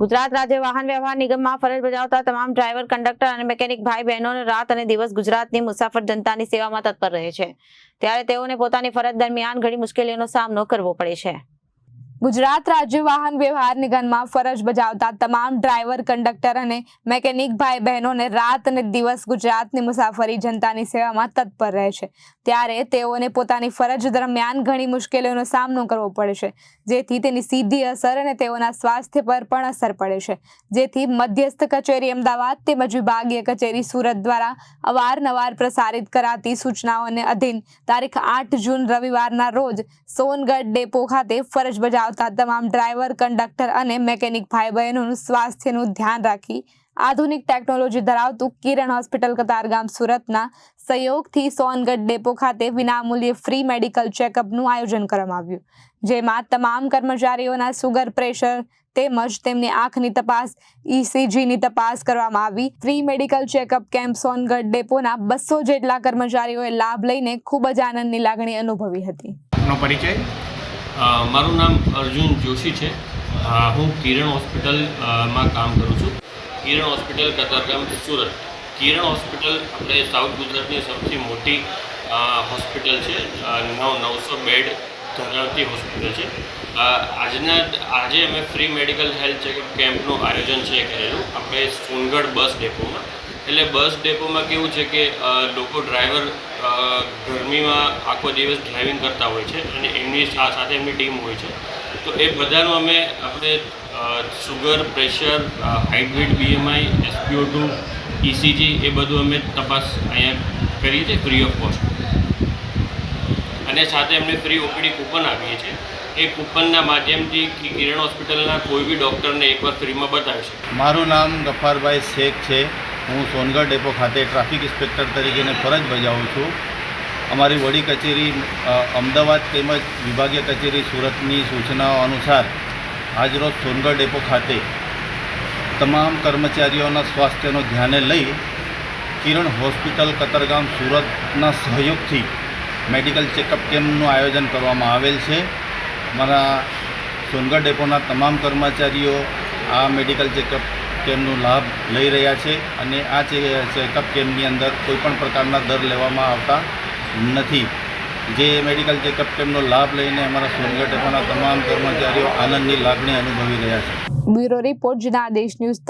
ગુજરાત રાજ્ય વાહન વ્યવહાર નિગમમાં ફરજ બજાવતા તમામ ડ્રાઈવર, કંડક્ટર અને મેકેનિક ભાઈ બહેનોને રાત અને દિવસ ગુજરાતની મુસાફર જનતાની સેવામાં તત્પર રહે છે. ત્યારે તેઓને પોતાની ફરજ દરમિયાન ઘણી મુશ્કેલીઓનો સામનો કરવો પડે છે. ગુજરાત રાજ્ય વાહન વ્યવહાર નિગમમાં ફરજ બજાવતા તમામ ડ્રાઈવર, કંડક્ટર અને મેકેનિક ભાઈ બહેનોને રાત અને દિવસ ગુજરાતની મુસાફરી જનતાની સેવામાં તત્પર રહે છે. ત્યારે તેઓને પોતાની ફરજ દરમિયાન ઘણી મુશ્કેલીઓનો સામનો કરવો પડે છે, જેથી તેની સીધી અસર અને તેઓના સ્વાસ્થ્ય પર પણ અસર પડે છે. જેથી મધ્યસ્થ કચેરી અમદાવાદ તેમજ વિભાગીય કચેરી સુરત દ્વારા અવારનવાર પ્રસારિત કરાતી સૂચનાઓને અધીન તારીખ આઠ જૂન રવિવારના રોજ સોનગઢ ડેપો ખાતે ફરજ બજાવતા તમામ ડ્રાઈવર, કંડક્ટર અને મેકેનિક ભાઈ બહેનોનું સ્વાસ્થ્યનું ધ્યાન રાખી આધુનિક ટેકનોલોજી ધરાવતું કિરણ હોસ્પિટલ કતારગામ, સુરતના સહયોગથી સોનગઢ ડેપો ખાતે વિનામૂલ્યે ફ્રી મેડિકલ ચેકઅપનું આયોજન કરવામાં આવ્યું, જેમાં તમામ કર્મચારીઓના સુગર પ્રેશર તેમજ તેમની આંખની તપાસ, ઈસીજીની તપાસ કરવામાં આવી. Free medical checkup camp Songadh ડેપોના બસો જેટલા કર્મચારીઓએ લાભ લઈને ખૂબ જ આનંદની લાગણી અનુભવી હતી. પરિચય? મારું નામ અર્જુન જોશી છે. હું કિરણ હોસ્પિટલમાં કામ કરું છું. કિરણ હોસ્પિટલ કતારગામ સુરત. કિરણ હોસ્પિટલ આપણે સાઉથ ગુજરાતની સૌથી મોટી હોસ્પિટલ છે. નવ, નવસો બેડ ધરાવતી હોસ્પિટલ છે. આજના, આજે અમે ફ્રી મેડિકલ હેલ્થ ચેકઅપ કેમ્પનું આયોજન છે કરેલું. આપણે સોનગઢ બસ ડેપોમાં. એટલે બસ ડેપોમાં કેવું છે કે લોકો ડ્રાઈવર ગરમીમાં આખો દિવસ ડ્રાઇવિંગ કરતા હોય છે અને એમની સાથે એમની ટીમ હોય છે. તો એ બધાનું અમે આપણે sugar pressure hybrid BMI SPO two ECG એ બધું અમે તપાસ અહીંયા કરીએ છીએ ફ્રી ઓફ કોસ્ટ અને સાથે એમને ફ્રી ઓપીડી કૂપન આપીએ છીએ. એ કૂપનના માધ્યમથી કિરણ હોસ્પિટલના કોઈ બી ડૉક્ટરને એકવાર ફ્રીમાં બતાવી શકે મારું નામ ગફારભાઈ શેખ છે. હું સોનગઢ ડેપો ખાતે ટ્રાફિક ઇન્સ્પેક્ટર તરીકેને ફરજ બજાવું છું. અમારી વડી કચેરી અમદાવાદ તેમજ વિભાગીય કચેરી સુરતની સૂચનાઓ અનુસાર આજરોજ સોનગઢ ડેપો ખાતે તમામ કર્મચારીઓના સ્વાસ્થ્યનો ધ્યાને લઈ કિરણ હોસ્પિટલ, કતરગામ, સુરતના સહયોગથી મેડિકલ ચેકઅપ કેમ્પનું આયોજન કરવામાં આવેલ છે. મારા સોનગઢ ડેપોના તમામ કર્મચારીઓ આ મેડિકલ ચેકઅપ કેમ્પનો લાભ લઈ રહ્યા છે અને આ ચેકઅપ કેમ્પની અંદર કોઈપણ પ્રકારના દર લેવામાં આવતા નથી. જે મેડિકલ ચેકઅપ કેમ્પનો લાભ લઈને અમારા સોનગઢ તમામ કર્મચારીઓ આનંદની લાગણી અનુભવી રહ્યા છે. Bureau report Janadesh news